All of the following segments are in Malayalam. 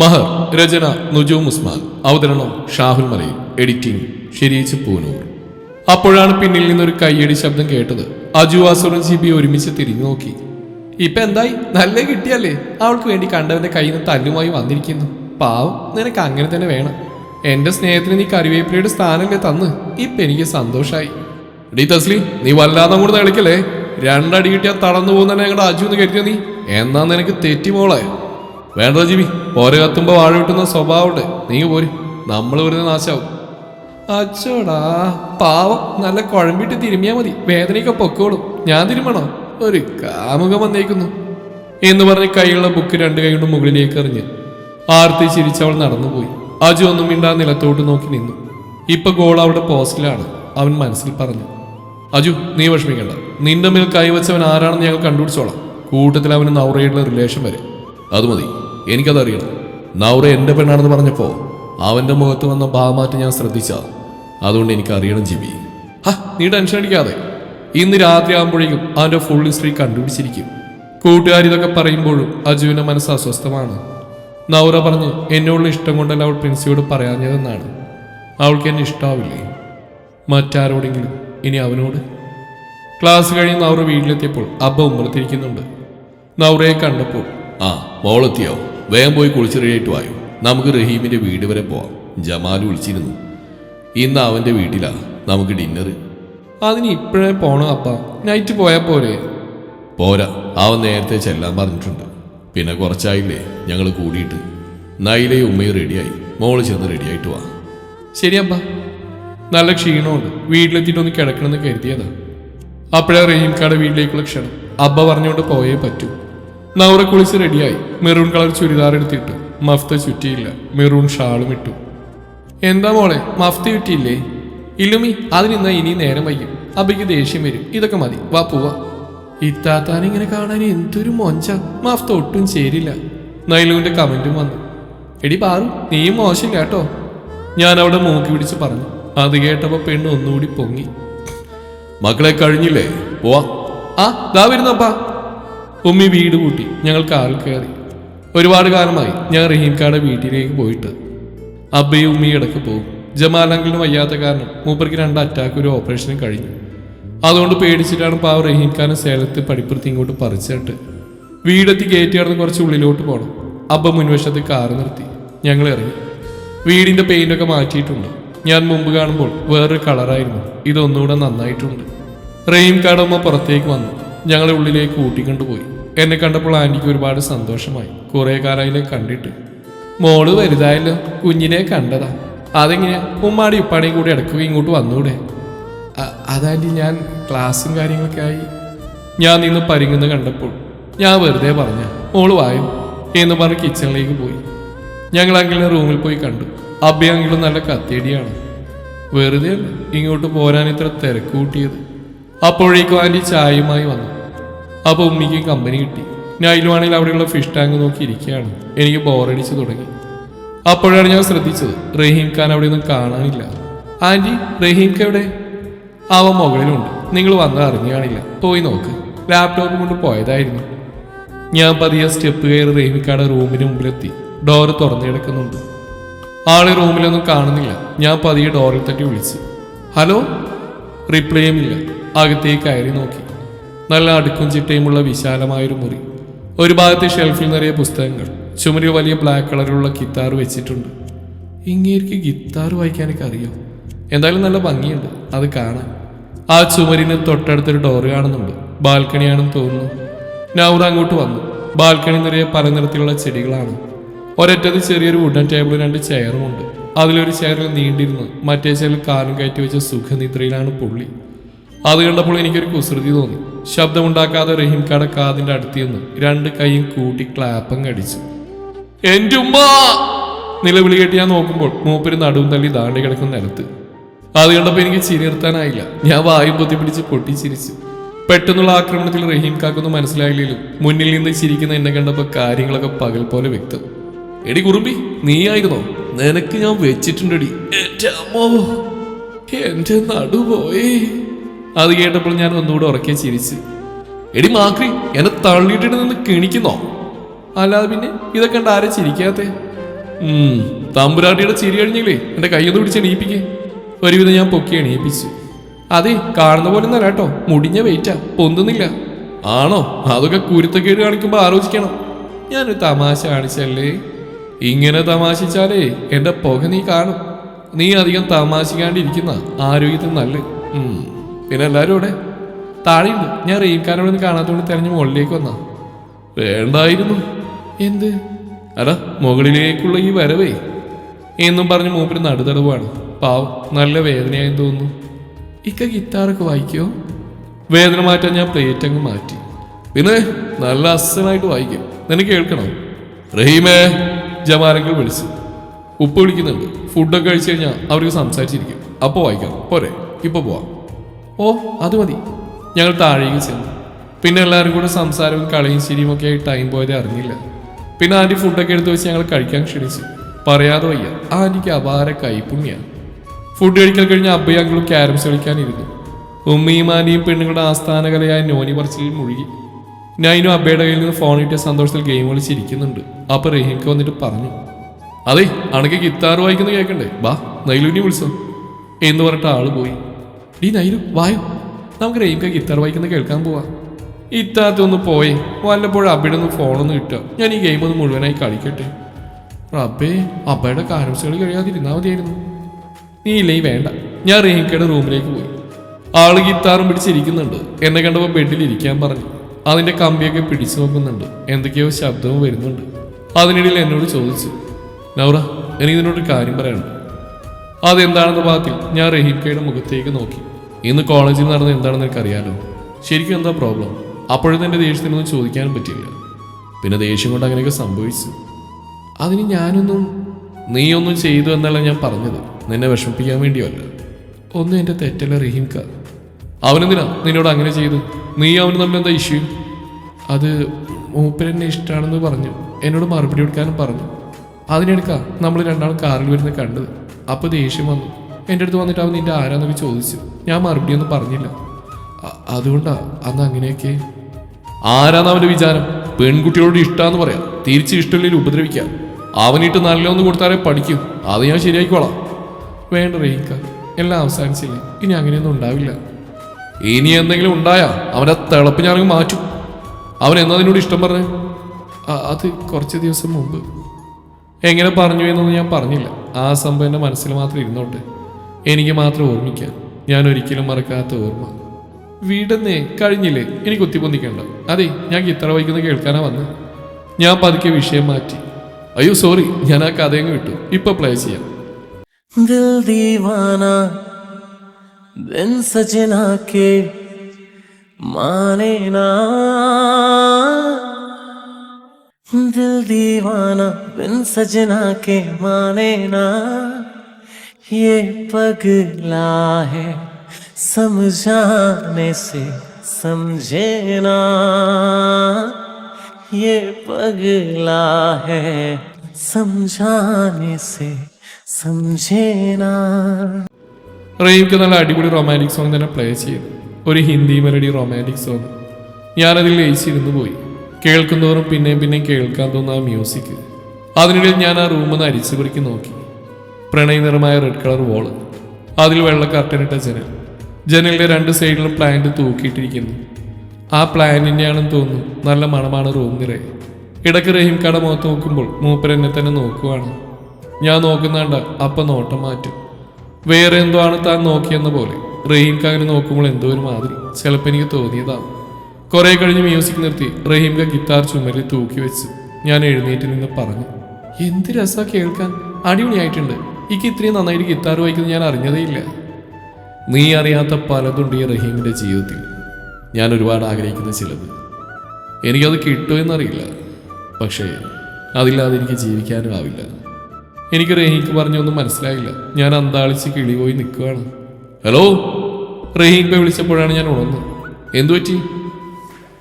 മഹർ രചന നുജൂം ഉസ്മാൻ. അവതരണം ഷാഹുൽ മലയിൽ. എഡിറ്റിംഗ് ശരിയച്ച് പൂനൂർ. അപ്പോഴാണ് പിന്നിൽ നിന്നൊരു കയ്യടി ശബ്ദം കേട്ടത്. അജു വാസുറും ജിബി ഒരുമിച്ച് തിരിഞ്ഞു നോക്കി. ഇപ്പൊ എന്തായി? നല്ല കിട്ടിയല്ലേ? അവൾക്ക് വേണ്ടി കണ്ടവന്റെ കയ്യിൽ നിന്ന് തല്ലുമായി വന്നിരിക്കുന്നു. പാവം നിനക്ക് അങ്ങനെ തന്നെ വേണം. എന്റെ സ്നേഹത്തിന് നീ കറിവേപ്പിലയുടെ സ്ഥാനമല്ലേ തന്ന്. ഇപ്പൊ എനിക്ക് സന്തോഷായി. ഡി തസ്ലി നീ വല്ലാതെ അങ്ങോട്ട് കളിക്കല്ലേ രണ്ടടി കിട്ടിയാൽ തളർന്നു പോകുന്ന ഞങ്ങളുടെ അജു എന്ന് കരുതിയോ നീ? എന്നാ നിനക്ക് തെറ്റി മോളെ? വേണ്ട ജീവി പോര കത്തുമ്പോ വാഴ വിട്ടുന്ന സ്വഭാവമുണ്ട്. നീ പോര്. നമ്മൾ വെറുതെ നാശാവും. അച്ചോടാ പാവം. നല്ല കുഴമ്പിട്ട് തിരുമിയാ മതി. വേദനയൊക്കെ പൊക്കോളും. ഞാൻ തിരുമണോ ഒരു കാമുകം വന്നേക്കുന്നു. എന്ന് പറഞ്ഞ് കൈയുള്ള ബുക്ക് രണ്ട് കൈ കൊണ്ട് മുകളിലേക്ക് എറിഞ്ഞ് ആർത്തി ചിരിച്ചവൾ നടന്നുപോയി. അജു ഒന്നും മിണ്ടാ നിലത്തോട്ട് നോക്കി നിന്നു. ഇപ്പൊ ഗോൾ അവിടെ പോസ്റ്റിലാണ്. അവൻ മനസ്സിൽ പറഞ്ഞു അജു നീ വിഷമിക്കണ്ട. നിന്റെ മേൽ കൈവച്ചവൻ ആരാണെന്ന് ഞങ്ങൾ കണ്ടുപിടിച്ചോളാം. കൂട്ടത്തിൽ അവന് നൗറയുടെ റിലേഷൻ വരെ. അത് മതി. എനിക്കതറിയണം നൗറ എന്റെ പെണ്ണാണെന്ന് പറഞ്ഞപ്പോൾ അവന്റെ മുഖത്ത് വന്ന ഭാമാറ്റം ഞാൻ ശ്രദ്ധിച്ച. അതുകൊണ്ട് എനിക്ക് അറിയണം ജിബി ഹ നീ ടെൻഷൻ അടിക്കാതെ. ഇന്ന് രാത്രി ആകുമ്പോഴേക്കും അവന്റെ ഫുൾ ഹിസ്റ്ററി കണ്ടുപിടിച്ചിരിക്കും. കൂട്ടുകാർ ഇതൊക്കെ പറയുമ്പോഴും അജുവിന്റെ മനസ്സ് അസ്വസ്ഥമാണ്. നൗറ പറഞ്ഞ് എന്നോടുള്ള ഇഷ്ടം കൊണ്ടല്ല അവൾ പ്രിൻസിയോട് പറയാഞ്ഞതെന്നാണ്. അവൾക്ക് എന്നെ ഇഷ്ടാവില്ലേ? മറ്റാരോടെങ്കിലും? ഇനി അവനോട്? ക്ലാസ് കഴിഞ്ഞ് നൗറ വീട്ടിലെത്തിയപ്പോൾ അബ്ബ ഉമ്മറത്തിരിക്കുന്നുണ്ട്. നൗറയെ കണ്ടപ്പോൾ ആ മോളെത്തിയോ? വേഗം പോയി കുളിച്ച് റെഡിയായിട്ട് വായു. നമുക്ക് റഹീമിന്റെ വീട് വരെ പോവാം. ജമാൽ വിളിച്ചിരുന്നു. ഇന്ന് അവന്റെ വീട്ടിലാണ് നമുക്ക് ഡിന്നർ അതിന് ഇപ്പോഴേ പോണോ അപ്പ. നൈറ്റ് പോയാൽ പോരെ. പോരാ. അവൻ നേരത്തെ ചെല്ലാൻ പറഞ്ഞിട്ടുണ്ട്. പിന്നെ കുറച്ചായില്ലേ? ഞങ്ങൾ കൂടിയിട്ട്. നൈലയും ഉമ്മയും റെഡിയായി മോൾ ചെന്ന് റെഡിയായിട്ട് വാ. ശരിയപ്പ നല്ല ക്ഷീണമുണ്ട്. വീട്ടിലെത്തിയിട്ട് ഒന്ന് കിടക്കണമെന്ന് കരുതിയതാ. അപ്പോഴാ റഹീംക്കാട് വീട്ടിലേക്കുള്ള ക്ഷണം. അബ്ബ പറഞ്ഞുകൊണ്ട് പോയേ പറ്റൂ. നൗറ കുളിച്ച് റെഡിയായി മെറൂൺ കളർ ചുരിദാർ എടുത്തിട്ട്. മഫ്ത ചുറ്റിയില്ല. മെറൂൺ ഷാളും ഇട്ടു. എന്താ മോളെ മഫ്ത ചുറ്റിയില്ലേ? ഇല്ലുമി അതിനിന്നാ ഇനി നേരം വയ്യും അബയ്ക്ക് ദേഷ്യം വരും. ഇതൊക്കെ മതി. വാ പോവാ. ഇത്താത്താനിങ്ങനെ കാണാൻ എന്തൊരു മൊഞ്ച. മഫ്ത ഒട്ടും ചേരില്ല. നൈലുവിന്റെ കമന്റും വന്നു. എടി പാറു നീയും മോശമില്ല കേട്ടോ. ഞാൻ അവിടെ മൂക്കി പിടിച്ച് പറഞ്ഞു. അത് കേട്ടപ്പോ പെണ്ണ് ഒന്നുകൂടി പൊങ്ങി. മക്കളെ കഴിഞ്ഞില്ലേ? പോവാ. ആ ദാ വരുന്നപ്പാ. ഉമ്മി വീട് കൂട്ടി ഞങ്ങൾ കാറിൽ കയറി. ഒരുപാട് കാലമായി ഞാൻ റഹീംഖാന്റെ വീട്ടിലേക്ക് പോയിട്ട് അബ്ബയും ഉമ്മയും ഇടയ്ക്ക് പോകും. ജമാൽ അങ്കിളിന് വയ്യാത്ത കാരണം മൂപ്പർക്ക് രണ്ട് അറ്റാക്ക് ഒരു ഓപ്പറേഷൻ കഴിഞ്ഞു. അതുകൊണ്ട് പേടിച്ചിട്ടാണ് പാവ റഹീംഖാനെ സേലത്ത് പടിപ്പുറത്ത് ഇങ്ങോട്ട് പറിച്ചിട്ട് വീടെത്തി കയറ്റി കടന്ന് കുറച്ച് ഉള്ളിലോട്ട് പോകണം അബ്ബ മുൻവശത്ത് കാർ നിർത്തി. ഞങ്ങൾ ഇറങ്ങി. വീടിന്റെ പെയിന്റൊക്കെ മാറ്റിയിട്ടുണ്ട്. ഞാൻ മുമ്പ് കാണുമ്പോൾ വേറൊരു കളറായിരുന്നു ഇതൊന്നുകൂടെ നന്നായിട്ടുണ്ട്. റെയിൻ കാടമ്മ പുറത്തേക്ക് വന്നു. ഞങ്ങളെ ഉള്ളിലേക്ക് കൂട്ടിക്കൊണ്ടുപോയി എന്നെ കണ്ടപ്പോൾ ആന്റിക്ക് ഒരുപാട് സന്തോഷമായി. കുറെ കാലയിലെ കണ്ടിട്ട്. മോൾ വലുതായല്ലോ കുഞ്ഞിനെ കണ്ടതാ. അതെങ്ങനെയാ ഉമ്മാടി ഉപ്പാടിയും കൂടി ഇടയ്ക്ക് ഇങ്ങോട്ട് വന്നൂടെ. അതാന്റി ഞാൻ ക്ലാസ്സും കാര്യങ്ങളൊക്കെ ആയി. ഞാൻ നിന്ന് പരിങ്ങുന്ന കണ്ടപ്പോൾ ഞാൻ വെറുതെ പറഞ്ഞ മോൾ വായോ എന്ന് പറഞ്ഞ് കിച്ചണിലേക്ക് പോയി. ഞങ്ങൾ അങ്കിളിനെ റൂമിൽ പോയി കണ്ടു. അബ്ബി അങ്കിളും നല്ല കത്തിയടിയാണ്. വെറുതെ ഇങ്ങോട്ട് പോരാൻ ഇത്ര തിരക്ക് കൂട്ടിയത്. അപ്പോഴേക്കും ആന്റി ചായയുമായി വന്നു. അപ്പോൾ ഉമ്മിക്ക് കമ്പനി കിട്ടി. നൈലുവാണെങ്കിൽ അവിടെയുള്ള ഫിഷ് ടാങ്ക് നോക്കി ഇരിക്കുകയാണ്. എനിക്ക് ബോറടിച്ച് തുടങ്ങി. അപ്പോഴാണ് ഞാൻ ശ്രദ്ധിച്ചത് റഹീം ഖാൻ അവിടെ ഒന്നും കാണാനില്ല. ആന്റി റഹീം ഖാൻ എവിടെ? അവൻ മുകളിലുണ്ട്. നിങ്ങൾ വന്നത് അറിഞ്ഞു കാണില്ല. പോയി നോക്ക്. ലാപ്ടോപ്പ് കൊണ്ട് പോയതായിരുന്നു. ഞാൻ പതിയെ സ്റ്റെപ്പ് കയറി റഹീമിക്കാടെ റൂമിന് മുമ്പിലെത്തി. ഡോറ് തുറന്നു കിടക്കുന്നുണ്ട്. ആളെ റൂമിലൊന്നും കാണുന്നില്ല. ഞാൻ പതിയെ ഡോറിൽ തട്ടി വിളിച്ചു. ഹലോ റിപ്ലൈയുമില്ല അകത്തേക്ക് കയറി നോക്കി. നല്ല അടുക്കും ചിട്ടയുമുള്ള വിശാലമായൊരു മുറി. ഒരു ഭാഗത്ത് ഷെൽഫിൽ നിറയെ പുസ്തകങ്ങൾ ചുമരി വലിയ ബ്ലാക്ക് കളറിലുള്ള ഗിത്താർ വെച്ചിട്ടുണ്ട്. ഇങ്ങേർക്ക് ഗിത്താർ വായിക്കാനൊക്കെ അറിയോ. എന്തായാലും നല്ല ഭംഗിയുണ്ട് അത് കാണാൻ. ആ ചുമരിന് തൊട്ടടുത്തൊരു ഡോറ് കാണുന്നുണ്ട്. ബാൽക്കണിയാണെന്ന് തോന്നുന്നു. നൗറ അങ്ങോട്ട് വന്നു. ബാൽക്കണി നിറയെ പല നിറത്തിലുള്ള ചെടികളാണ്. ഒരറ്റത്ത് ചെറിയൊരു വുഡൻ ടേബിളും രണ്ട് ചെയറുമുണ്ട് അതിലൊരു ചെയറിൽ നീണ്ടിരുന്നു മറ്റേ ചെയറിൽ കാലും കയറ്റി വെച്ച സുഖനിദ്രയിലാണ് പുള്ളി. അത് കണ്ടപ്പോൾ എനിക്കൊരു കുസൃതി തോന്നി. ശബ്ദമുണ്ടാക്കാതെ റഹീം കട കാതിന്റെ അടുത്ത് നിന്ന് രണ്ട് കൈയും കൂട്ടി ക്ലാപ്പം കടിച്ചു എന്റെ ഉമ്മ! നിലവിളി കേട്ട് ഞാൻ നോക്കുമ്പോൾ മൂപ്പര് നടുവും തള്ളി ദാണ്ടി കിടക്കുന്ന നിലത്ത്. അത് കണ്ടപ്പോൾ എനിക്ക് ചിരി നിർത്താനായില്ല. ഞാൻ വായും പൊത്തി പിടിച്ച് പൊട്ടിച്ചിരിച്ചു പെട്ടെന്നുള്ള ആക്രമണത്തിൽ റഹീം കാക്കൊന്നും മനസ്സിലായില്ലെങ്കിലും മുന്നിൽ നിന്ന് ചിരിക്കുന്ന എന്നെ കണ്ടപ്പോൾ കാര്യങ്ങളൊക്കെ പകൽ പോലെ വ്യക്തം. എടി കുറുമ്പി നീ ആയിരുന്നോ നിനക്ക് ഞാൻ വെച്ചിട്ടുണ്ടടി. എന്റെ അമ്മോ എന്റെ നടു പോയേ അത് കേട്ടപ്പോൾ ഞാൻ ഒന്നുകൂടെ ഉറക്കെ ചിരിച്ചു. എടി മാക്രി എന്നെ തള്ളിയിട്ടിട്ട് നിന്ന് കിണിക്കുന്നോ അല്ലാതെ പിന്നെ ഇതൊക്കെ കണ്ട് ആരെ ചിരിക്കാത്തെ? തമ്പുരാട്ടിയുടെ ചിരി കഴിഞ്ഞില്ലേ? എന്റെ കൈയൊന്ന് പിടിച്ച് എണീപ്പിക്കേ. ഒരുവിധം ഞാൻ പൊക്കി എണീപ്പിച്ചു. അതെ കാണുന്ന പോലെ ഒന്നല്ല കേട്ടോ. മുടിഞ്ഞ വെയിറ്റാ പൊന്തുന്നില്ല. ആണോ? അതൊക്കെ കുരുത്തക്കേട് കാണിക്കുമ്പോ ആലോചിക്കണം. ഞാനൊരു തമാശ കാണിച്ചല്ലേ? ഇങ്ങനെ തമാശിച്ചാലേ എന്റെ പുക നീ കാണും. നീ അധികം തമാശിക്കാണ്ടിരിക്കുന്ന ആരോഗ്യത്തിന് നല്ല പിന്നെ എല്ലാരും ഇവിടെ? താഴെയുണ്ട്. ഞാൻ റെയിൻകാരോട് ഒന്ന് കാണാത്തോണ്ട് തെരഞ്ഞ് മുകളിലേക്ക് വന്നാ. വേണ്ടായിരുന്നു. എന്ത്? അല്ല മുകളിലേക്കുള്ള ഈ വരവേ. എന്നും പറഞ്ഞ് മൂപ്പര് നടുതടവാണ്. പാവ് നല്ല വേദനയായി തോന്നുന്നു. ഇക്ക ഗിത്താറൊക്കെ വായിക്കോ? വേദന മാറ്റാൻ ഞാൻ പ്ലേറ്റ് അങ്ങ് മാറ്റി. പിന്നെ നല്ല അസനായിട്ട് വായിക്കും. നിനക്ക് കേൾക്കണം? റഹീമേ ജമാലങ്ങൾ വിളിച്ചു. ഉപ്പ് വിളിക്കുന്നുണ്ട്. ഫുഡൊക്കെ കഴിച്ചു കഴിഞ്ഞാൽ അവർക്ക് സംസാരിച്ചിരിക്കും. അപ്പോൾ വായിക്കാം. പോരെ ഇപ്പോൾ പോവാം. ഓ അത് മതി. ഞങ്ങൾ താഴേക്ക് ചെന്നു. പിന്നെ എല്ലാവരും കൂടെ സംസാരവും കളിയും ചിരിയും ഒക്കെ ആയി ടൈം പോയത് അറിഞ്ഞില്ല. പിന്നെ ആന്റി ഫുഡൊക്കെ എടുത്ത് വെച്ച് ഞങ്ങൾ കഴിക്കാൻ ക്ഷണിച്ചു. പറയാതെ വയ്യ. ആന്റിക്ക് അപാര കൈപ്പുണ്യാണ് ഫുഡ് കഴിക്കൽ കഴിഞ്ഞ് അബ്ബയും അങ്കിളും ക്യാരംസ് കളിക്കാനിരുന്നു ഉമ്മയും ആന്റിയും പെണ്ണുങ്ങളുടെ ആസ്ഥാന കലയായ നോനി പറച്ചിലിൽ മുഴുകി. ഞാനും അബ്ബയുടെ കയ്യിൽ നിന്ന് ഫോൺ കിട്ടിയ സന്തോഷത്തിൽ ഗെയിം കളിച്ചിരിക്കുന്നുണ്ട് അപ്പൊ റഹീംക്ക് വന്നിട്ട് പറഞ്ഞു. അതെ അണക്ക് ഗിത്താർ വായിക്കുന്ന കേൾക്കണ്ടേ? ബാ നൈലുവിനെ വിളിച്ചോ. എന്ന് പറഞ്ഞിട്ട് ആൾ പോയി. ഡീ നൈരു വായു. നമുക്ക് കേക്ക് ഗിത്താർ വായിക്കുന്ന കേൾക്കാൻ പോവാ. ഇത്താത്ത പോയി. വല്ലപ്പോഴും അബിയുടെ ഒന്ന് ഫോണൊന്ന് കിട്ടുക ഞാൻ ഈ ഗെയിം ഒന്ന് മുഴുവനായി കളിക്കട്ടെ. റബ്ബേ അബ്ബയുടെ കാരംസുകൾ കഴിയാതിരുന്നാൽ മതിയായിരുന്നു. നീ ഇല്ലേ വേണ്ട. ഞാൻ റഹീംക്കയുടെ റൂമിലേക്ക് പോയി. ആൾ ഗിത്താറും പിടിച്ചിരിക്കുന്നുണ്ട് എന്നെ കണ്ടപ്പോൾ ബെഡിൽ ഇരിക്കാൻ പറഞ്ഞു. അതിന്റെ കമ്പിയൊക്കെ പിടിച്ചു നോക്കുന്നുണ്ട്. എന്തൊക്കെയോ ശബ്ദവും വരുന്നുണ്ട്. അതിനിടയിൽ എന്നോട് ചോദിച്ചു. നൗറ എനിക്ക് ഇതിനോട് കാര്യം പറയാനുണ്ട്. അതെന്താണെന്ന ഭാഗത്തിൽ ഞാൻ റഹീംക്കയുടെ മുഖത്തേക്ക് നോക്കി. ഇന്ന് കോളേജിൽ നടന്ന എന്താണെന്ന് എനിക്കറിയാലോ. ശരിക്കും എന്താ പ്രോബ്ലം അപ്പോഴും എന്റെ ദേഷ്യത്തിനൊന്നും ചോദിക്കാനും പറ്റില്ല പിന്നെ ദേഷ്യം കൊണ്ട് അങ്ങനെയൊക്കെ സംഭവിച്ചു. അതിന് ഞാനൊന്നും നീയൊന്നും ചെയ്തു എന്നല്ല ഞാൻ പറഞ്ഞത്. നിന്നെ വിഷമിപ്പിക്കാൻ വേണ്ടിയല്ല ഒന്നും എന്റെ തെറ്റല്ല റഹീംക്ക അവനെന്തിനാ നിന്നോട് അങ്ങനെ ചെയ്തു നീ അവന് തമ്മിൽ എന്താ ഇഷ്യൂ അത് മൂപ്പരെന്നെ ഇഷ്ടമാണെന്ന് പറഞ്ഞു. എന്നോട് മറുപടി കൊടുക്കാനും പറഞ്ഞു. അതിനെടുക്കാം നമ്മൾ രണ്ടാളും കാറിൽ വരുന്ന കണ്ടത്. അപ്പോൾ ദേഷ്യം വന്നു. എന്റെ അടുത്ത് വന്നിട്ട് അവൻ നിന്റെ ആരാന്നൊക്കെ ചോദിച്ചു. ഞാൻ മറുപടി ഒന്നും പറഞ്ഞില്ല. അതുകൊണ്ടാ അന്ന് അങ്ങനെയൊക്കെ. ആരാന്ന് അവന്റെ വിചാരം? പെൺകുട്ടികളോട് ഇഷ്ടാന്ന് പറയാം. തിരിച്ച് ഇഷ്ടമില്ലെങ്കിൽ ഉപദ്രവിക്കാം. അവനിട്ട് നല്ലൊന്ന് കൊടുത്താലേ പഠിക്കും. അത് ഞാൻ ശരിയാക്കിക്കോളാം. വേണ്ട റേക്ക എല്ലാം അവസാനിച്ചില്ലേ. ഇനി അങ്ങനെയൊന്നും ഉണ്ടാവില്ല. ഇനി എന്തെങ്കിലും ഉണ്ടായാ അവനെ തിളപ്പ് ഞാനങ്ങ് മാറ്റും. അവൻ എന്നതിനോട് ഇഷ്ടം പറഞ്ഞു? അത് കുറച്ച് ദിവസം മുമ്പ്. എങ്ങനെ പറഞ്ഞു എന്നൊന്നും ഞാൻ പറഞ്ഞില്ല. ആ സംഭവം എന്റെ മനസ്സിൽ മാത്രം ഇരുന്നോട്ടെ. എനിക്ക് മാത്രം ഓർമ്മിക്കാം. ഞാൻ ഒരിക്കലും മറക്കാത്ത ഓർമ്മ. വീടെന്നേ കഴിഞ്ഞില്ലേ? ഇനി കുത്തിപ്പൊന്നിക്കണ്ട അതെ ഞാൻ ഇത്ര വൈകുന്നേ കേൾക്കാനാ വന്നത് ഞാൻ പതുക്കെ വിഷയം മാറ്റി. അയ്യോ സോറി ഞാൻ ആ കഥയങ്ങ് വിട്ടു. ഇപ്പൊ പ്ലേ ചെയ്യാം. ദിൽ दिल दीवाना बिन सजना के माने ना ये पगला है समझाने से समझे ना ये पगला है समझाने से समझे ना റെയിംക്ക് നല്ല അടിപൊളി റൊമാൻറ്റിക് സോങ് തന്നെ പ്ലേ ചെയ്തു ഒരു ഹിന്ദി മെലഡി റൊമാൻറ്റിക് സോങ് ഞാനതിൽ ലയിച്ചിരുന്നു പോയി കേൾക്കുന്തോറും പിന്നെയും പിന്നെയും കേൾക്കാൻ തോന്നുന്ന ആ മ്യൂസിക് അതിനിടയിൽ ഞാൻ ആ റൂമിൽ നിന്ന് അരിച്ചു പിടിക്ക് നോക്കി. പ്രണയ നിറമായ റെഡ് കളർ വോൾ അതിൽ വെള്ള കർട്ടനിട്ട ജനൽ. ജനലിന്റെ രണ്ട് സൈഡിലും പ്ലാന്റ് തൂക്കിയിട്ടിരിക്കുന്നു. ആ പ്ലാന്റിന്റെയാണെന്ന് തോന്നുന്നു നല്ല മണമാണ് റൂം നിറയെ. ഇടയ്ക്ക് റഹീം കട മുഖത്ത് നോക്കുമ്പോൾ മൂപ്പർ എന്നെ തന്നെ നോക്കുവാണ്. ഞാൻ നോക്കുന്നാണ്ട അപ്പം നോട്ടം മാറ്റും. വേറെ എന്തോ ആണ് താൻ നോക്കിയെന്ന പോലെ. റഹീം അങ്ങനെ നോക്കുമ്പോൾ എന്തോ ഒരു മാതിരി. ചിലപ്പോൾ എനിക്ക് തോന്നിയതാവും. കുറെ കഴിഞ്ഞ് മ്യൂസിക് നിർത്തി റഹീംക ഗിത്താർ ചുമരിൽ തൂക്കി വെച്ച് ഞാൻ എഴുന്നേറ്റ് നിന്ന് പറഞ്ഞു എന്ത് രസാ കേൾക്കാൻ? അടിപൊളിയായിട്ടുണ്ട്. എനിക്ക് ഇത്രയും നന്നായിട്ട് ഗിത്താർ വായിക്കുന്നത് ഞാൻ അറിഞ്ഞതേയില്ല നീ അറിയാത്ത പലതുണ്ട് ഈ റഹീമിന്റെ ജീവിതത്തിൽ. ഞാൻ ഒരുപാട് ആഗ്രഹിക്കുന്ന ചിലത്. എനിക്കത് കിട്ടുമെന്നറിയില്ല പക്ഷേ അതില്ലാതെ എനിക്ക് ജീവിക്കാനും ആവില്ല. എനിക്ക് റഹീക്ക് പറഞ്ഞൊന്നും മനസ്സിലായില്ല. ഞാൻ അന്താളിച്ച് കിളി പോയി നിൽക്കുകയാണ്. ഹലോ? റഹീക്ക് വിളിച്ചപ്പോഴാണ് ഞാൻ ഉണർന്നത്. എന്തു പറ്റി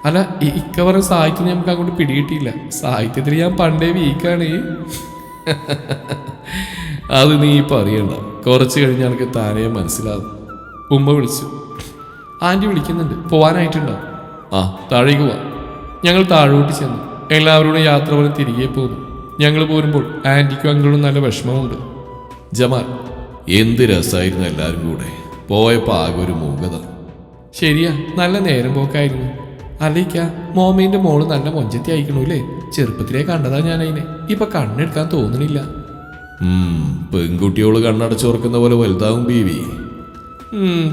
അല്ല ഇക്ക പറഞ്ഞ സാഹിത്യം നമുക്ക് അങ്ങോട്ട് പിടികിട്ടിയില്ല. സാഹിത്യത്തിൽ ഞാൻ പണ്ടേ വീക്കാണ്. അത് നീ ഇപ്പം അറിയണ്ട കുറച്ച് കഴിഞ്ഞ് എനിക്ക് താനേ മനസ്സിലാകും ഉമ്മ വിളിച്ചു. ആന്റി വിളിക്കുന്നുണ്ട്. പോവാനായിട്ടുണ്ടോ ആ താഴേക്ക് പോവാം. ഞങ്ങൾ താഴോട്ട് ചെന്നു. എല്ലാവരോടും യാത്ര പോലെ തിരികെ പോന്നു. ഞങ്ങൾ പോരുമ്പോൾ ആന്റിക്കും അങ്കിളും നല്ല വിഷമമുണ്ട്. ജമാൽ എന്ത് രസമായിരുന്നു എല്ലാവരും കൂടെ. പോയപ്പോൾ ആകെ ഒരു മൂകത. ശരിയാ നല്ല നേരം പോക്കായിരുന്നു. അല്ലേക്ക മോമേന്റെ മോൾ നല്ല മൊഞ്ചത്തി അയക്കണൂല്ലേ ചെറുപ്പത്തിലേ കണ്ടതാ ഞാൻ അതിനെ ഇപ്പൊ കണ്ണെടുക്കാൻ തോന്നണില്ല. പെൺകുട്ടിയോൾ കണ്ണടച്ചുറക്കുന്ന പോലെ വലുതാവും ബീവി.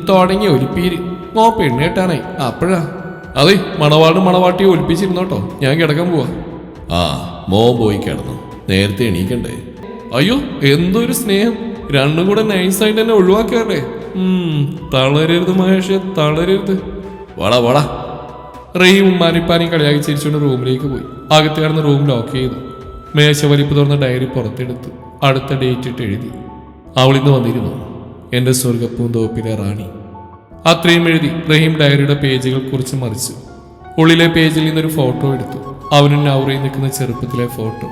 തുടങ്ങി ഒലിപ്പീര് മോ പെണ്ണ് അപ്പഴാ അപ്പോഴാ. അതെ മണവാട് മണവാട്ടി ഒലിപ്പിച്ചിരുന്നോട്ടോ ഞാൻ കിടക്കാൻ പോവാ. ആ മോ പോയി കിടന്നു. നേരത്തെ എണീക്കണ്ടേ? അയ്യോ എന്തൊരു സ്നേഹം. രണ്ടും കൂടെ നൈസായിട്ട് തന്നെ ഒഴിവാക്കാറേ ഉം, തളരരുത് മഹേഷ് തളരരുത്. വള വാടാ. റെയും ഉമ്മാനിപ്പാനെയും കളിയാക്കി ചിരിച്ചുകൊണ്ട് റൂമിലേക്ക് പോയി. അകത്ത് കിടന്ന് റൂം ലോക്ക് ചെയ്തു. മേശ വലിപ്പ് തുറന്ന ഡയറി പുറത്തെടുത്ത് അടുത്ത ഡേറ്റ് ഇട്ട് എഴുതി. അവളിന്ന് വന്നിരുന്നു. എന്റെ സ്വർഗപ്പൂന്തോപ്പിലെ റാണി. അത്രയും എഴുതി റഹീം ഡയറിയുടെ പേജുകൾ കുറിച്ച് മറിച്ചു. ഉള്ളിലെ പേജിൽ നിന്നൊരു ഫോട്ടോ എടുത്തു. അവനും നൗറയിൽ നിൽക്കുന്ന ചെറുപ്പത്തിലെ ഫോട്ടോ.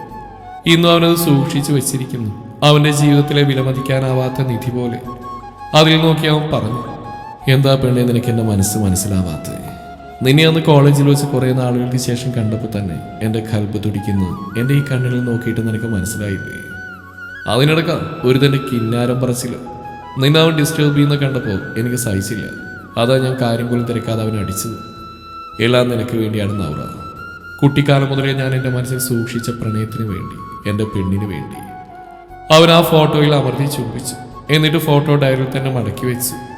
ഇന്നും അവനത് സൂക്ഷിച്ചു വെച്ചിരിക്കുന്നു. അവന്റെ ജീവിതത്തിലെ വിലമതിക്കാനാവാത്ത നിധി പോലെ. അതിൽ നോക്കി അവൻ പറഞ്ഞു എന്താ പെണ്ണെ നിനക്ക് എന്റെ മനസ്സ് മനസ്സിലാവാത്തത്? നിന്നെ അന്ന് കോളേജിൽ വെച്ച് കുറേ നാളുകൾക്ക് ശേഷം കണ്ടപ്പോൾ തന്നെ എന്റെ കൽബ് തുടിക്കുന്നു. എന്റെ ഈ കണ്ണിൽ നോക്കിയിട്ട് നിനക്ക് മനസ്സിലായില്ലേ? അതിനിടക്ക ഒരു തന്നെ കിന്നാരം പറച്ചില്ല നിന്നെ അവൻ ഡിസ്റ്റർബ് ചെയ്യുന്ന കണ്ടപ്പോൾ എനിക്ക് സഹിച്ചില്ല. അതാ ഞാൻ കാര്യം പോലും തിരക്കാതെ അവനെ അടിച്ചത്. എല്ലാം നിനക്ക് വേണ്ടിയാണ് നൗറ. കുട്ടിക്കാലം മുതലേ ഞാൻ എന്റെ മനസ്സിൽ സൂക്ഷിച്ച പ്രണയത്തിന് വേണ്ടി എന്റെ പെണ്ണിന് വേണ്ടി. അവൻ ആ ഫോട്ടോയിൽ അമർത്തി ചുംബിച്ചു. എന്നിട്ട് ഫോട്ടോ ഡയറിൽ തന്നെ മടക്കി വെച്ചു.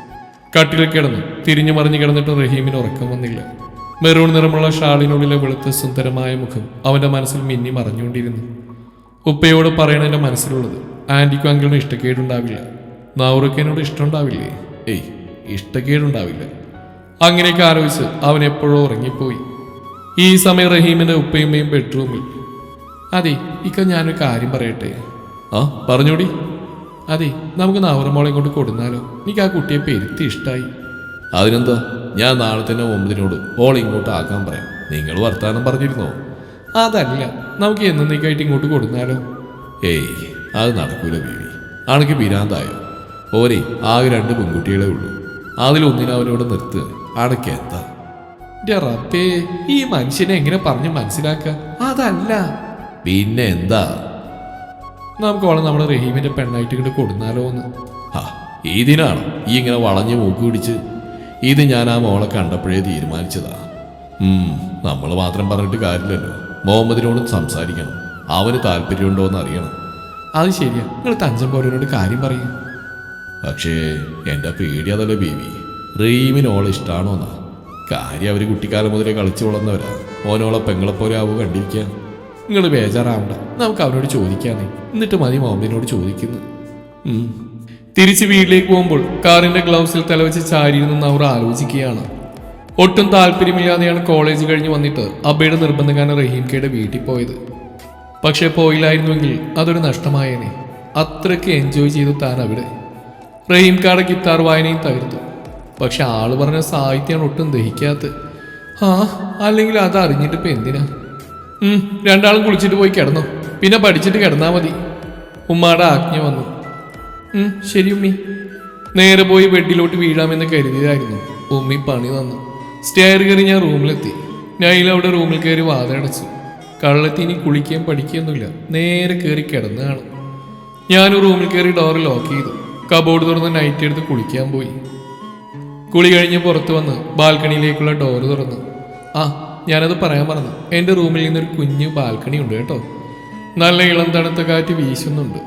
കട്ടിലിൽ കിടന്നു. തിരിഞ്ഞു മറിഞ്ഞു കിടന്നിട്ട് റഹീമിന് ഉറക്കം വന്നില്ല. മെറൂൺ നിറമുള്ള ഷാളിനുള്ളിലെ വെളുത്ത സുന്ദരമായ മുഖം അവന്റെ മനസ്സിൽ മിന്നി മറഞ്ഞുകൊണ്ടിരുന്നു. ഉപ്പയോട് പറയണ മനസ്സിലുള്ളത്. ആന്റിക്കും അങ്കിളിനും ഇഷ്ടക്കേടുണ്ടാവില്ല. നൗറുക്കനോട് ഇഷ്ടമുണ്ടാവില്ലേ? ഏയ് ഇഷ്ടക്കേടുണ്ടാവില്ല. അങ്ങനെയൊക്കെ ആലോചിച്ച് അവൻ എപ്പോഴോ ഉറങ്ങിപ്പോയി. ഈ സമയം റഹീമിന്റെ ഉപ്പയുമ്മയും ബെഡ്റൂമിൽ. അതെ ഇക്ക ഞാനൊരു കാര്യം പറയട്ടെ? ആ പറഞ്ഞോടി. അതെ നമുക്ക് നാവറമോളെ കൊണ്ട് കൊടുന്നാലോ. എനിക്ക് ആ കുട്ടിയെ പെരുത്തി ഇഷ്ടമായി അതിനെന്താ? ഞാൻ നാളെ തന്നെ ഒമ്പതിനോട് ഓൾ ഇങ്ങോട്ട് ആക്കാൻ പറയാം. നിങ്ങൾ വർത്താനം പറഞ്ഞിരുന്നോ? അതല്ല നമുക്ക് എന്നേക്കായിട്ട് ഇങ്ങോട്ട് കൊടുന്നാലോ. ഏയ് അത് നടക്കൂല ബീവി ആണെങ്കിൽ പിരാന്തായോ? ഓരേ ആകെ രണ്ട് പെൺകുട്ടികളെ ഉള്ളൂ. അതിലൊന്നിനെ അവനോട് നിർത്തുക അണക്ക് എന്താ? എന്റെ ഈ മനുഷ്യനെ എങ്ങനെ പറഞ്ഞ് മനസ്സിലാക്കുക അതല്ല. പിന്നെ എന്താ? നമുക്ക് അവളെ നമ്മുടെ റഹീമിന്റെ പെണ്ണായിട്ട് ഇങ്ങോട്ട് കൊടുന്നാലോ എന്ന്. ആ ഈദിനാണ് ഈ ഇങ്ങനെ വളഞ്ഞ് മൂക്ക് പിടിച്ച്. ഇത് ഞാൻ ആ മോളെ കണ്ടപ്പോഴേ തീരുമാനിച്ചതാ. നമ്മൾ മാത്രം പറഞ്ഞിട്ട് കാര്യമില്ലല്ലോ. മുഹമ്മദിനോടും സംസാരിക്കണം. അവന് താല്പര്യമുണ്ടോ എന്ന് അറിയണം. അത് ശരിയാ. നിങ്ങൾ തഞ്ചം പോരനോട് കാര്യം പറയും. പക്ഷേ എന്റെ പേടി അതല്ലേ ബേബി റീമിനോളെ ഇഷ്ടമാണോന്നാ കാര്യം അവർ കുട്ടിക്കാലം മുതലേ കളിച്ചു വളർന്നവരാ. ഓനോളെ പെങ്ങളെപ്പോലെ ആവുക കണ്ടിരിക്കുക നിങ്ങൾ ബേജാറാവണ്ട. നമുക്ക് അവനോട് ചോദിക്കാനേ. എന്നിട്ട് മതി മോഹമ്മദിനോട് ചോദിക്കുന്നു. തിരിച്ച് വീട്ടിലേക്ക് പോകുമ്പോൾ കാറിന്റെ ഗ്ലൗസിൽ തലവെച്ച് ചാരിയിരുന്ന് അവർ ആലോചിക്കുകയാണ്. ഒട്ടും താല്പര്യമില്ലാതെയാണ് കോളേജ് കഴിഞ്ഞ് വന്നിട്ട് അബ്ബയുടെ നിർബന്ധം കാരണം വീട്ടിൽ പോയത്. പക്ഷെ പോയില്ലായിരുന്നുവെങ്കിൽ അതൊരു നഷ്ടമായേനെ. അത്രയ്ക്ക് എൻജോയ് ചെയ്തു താൻ അവിടെ. റഹീംകാടെ ഗിത്താർ വായനയും തകർത്തു. പക്ഷെ ആൾ പറഞ്ഞ സാഹിത്യമാണ് ഒട്ടും ദഹിക്കാത്ത. ആ അല്ലെങ്കിൽ അത് അറിഞ്ഞിട്ട് എന്തിനാ? രണ്ടാളും കുളിച്ചിട്ട് പോയി കിടന്നു. പിന്നെ പഠിച്ചിട്ട് കിടന്നാ മതി. ഉമ്മാടെ ആജ്ഞ വന്നു. ശരി ഉമ്മി. നേരെ പോയി ബെഡിലോട്ട് വീഴാമെന്ന് കരുതിയതായിരുന്നു. ഉമ്മി പണി തന്നു. സ്റ്റെയർ കയറി ഞാൻ റൂമിലെത്തി. നൈല അവിടെ റൂമിൽ കയറി വാതടച്ചു ഇനി കുളിക്കുകയും പഠിക്കുകയൊന്നുമില്ല. നേരെ കയറി കിടന്ന് കാണും ഞാൻ റൂമിൽ കയറി ഡോർ ലോക്ക് ചെയ്തു. കബോർഡ് തുറന്ന് നൈറ്റ് എടുത്ത് കുളിക്കാൻ പോയി. കുളി കഴിഞ്ഞ് പുറത്ത് വന്ന് ബാൽക്കണിയിലേക്കുള്ള ഡോർ തുറന്നു. ആ ഞാനത് പറയാൻ മറന്നു. എന്റെ റൂമിൽ നിന്നൊരു കുഞ്ഞു ബാൽക്കണി ഉണ്ട് കേട്ടോ. നല്ല ഇളം തണുത്ത കാറ്റ് വീശുന്നുണ്ട്.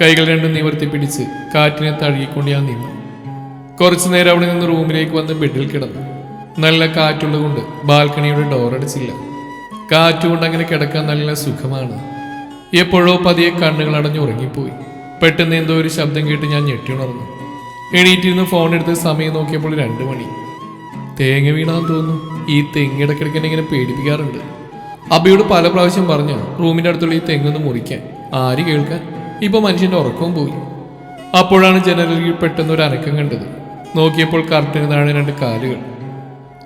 കൈകൾ രണ്ടും നിവർത്തി പിടിച്ച് കാറ്റിനെ തഴുകിക്കൊണ്ട് ഞാൻ നിന്നു. കുറച്ചു നേരം അവിടെ നിന്ന് റൂമിലേക്ക് വന്ന് ബെഡിൽ കിടന്നു. നല്ല കാറ്റുള്ളതുകൊണ്ട് ബാൽക്കണിയുടെ ഡോർ അടച്ചില്ല. കാറ്റുകൊണ്ട് അങ്ങനെ കിടക്കാൻ നല്ല സുഖമാണ്. എപ്പോഴോ പതിയെ കണ്ണുകൾ അടഞ്ഞു ഉറങ്ങിപ്പോയി. പെട്ടെന്ന് എന്തോ ഒരു ശബ്ദം കേട്ട് ഞാൻ ഞെട്ടിയുണർന്നു എണീറ്റിരുന്ന് ഫോൺ എടുത്ത് സമയം നോക്കിയപ്പോൾ രണ്ട് മണി. തേങ്ങ വീണാന്ന് തോന്നുന്നു. ഈ തെങ്ങ് ഇടയ്ക്കിടയ്ക്ക് എന്നെ ഇങ്ങനെ പേടിപ്പിക്കാറുണ്ട്. അബിയോട് പല പ്രാവശ്യം പറഞ്ഞ റൂമിന്റെ അടുത്തുള്ള ഈ തെങ്ങൊന്ന് മുറിക്കാൻ. ആര് കേൾക്കാൻ? ഇപ്പൊ മനുഷ്യന്റെ ഉറക്കവും പോയി. അപ്പോഴാണ് ജനലിൽ പെട്ടെന്ന് ഒരു അനക്കം കണ്ടത്. നോക്കിയപ്പോൾ കറക്റ്റിന് താഴെ രണ്ട് കാലുകൾ.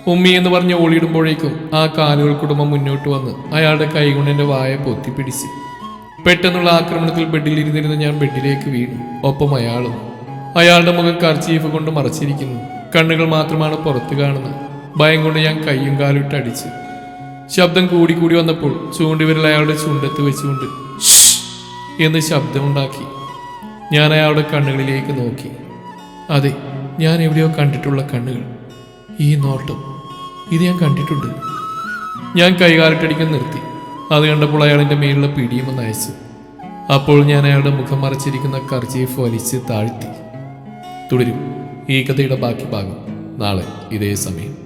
ഉമ്മി എന്ന് പറഞ്ഞ് ഓളിയിടുമ്പോഴേക്കും ആ കാലുകൾ കുടുംബം മുന്നോട്ട് വന്ന് അയാളുടെ കൈകൊണ്ട് എന്റെ വായ പൊത്തിപ്പിടിച്ച് പെട്ടെന്നുള്ള ആക്രമണത്തിൽ ബെഡിൽ ഇരുന്നിരുന്ന ഞാൻ ബെഡിലേക്ക് വീണു ഒപ്പം അയാളും. അയാളുടെ മുഖം കർച്ചീഫ് കൊണ്ട് മറച്ചിരിക്കുന്നു. കണ്ണുകൾ മാത്രമാണ് പുറത്ത് കാണുന്നത്. ഭയം കൊണ്ട് ഞാൻ കൈയും കാലും ഇട്ട് അടിച്ചു. ശബ്ദം കൂടി കൂടി വന്നപ്പോൾ ചൂണ്ടുവിരൽ അയാളുടെ ചുണ്ടത്ത് വെച്ചുകൊണ്ട് എന്ന് ശബ്ദമുണ്ടാക്കി ഞാൻ അയാളുടെ കണ്ണുകളിലേക്ക് നോക്കി. അതെ ഞാൻ എവിടെയോ കണ്ടിട്ടുള്ള കണ്ണുകൾ. ഈ നോട്ടം. ഇത് ഞാൻ കണ്ടിട്ടുണ്ട്. ഞാൻ കൈകാലിട്ടടിക്കാൻ നിർത്തി. അത് കണ്ടപ്പോൾ അയാളിന്റെ മേലുള്ള പിടിയും ഒന്ന് അയച്ചു. അപ്പോൾ ഞാൻ അയാളുടെ മുഖം മറച്ചിരിക്കുന്ന കർച്ചീഫ് വലിച്ച് താഴ്ത്തി. തുടരും. ഈ കഥയുടെ ബാക്കി ഭാഗം നാളെ ഇതേ സമയം.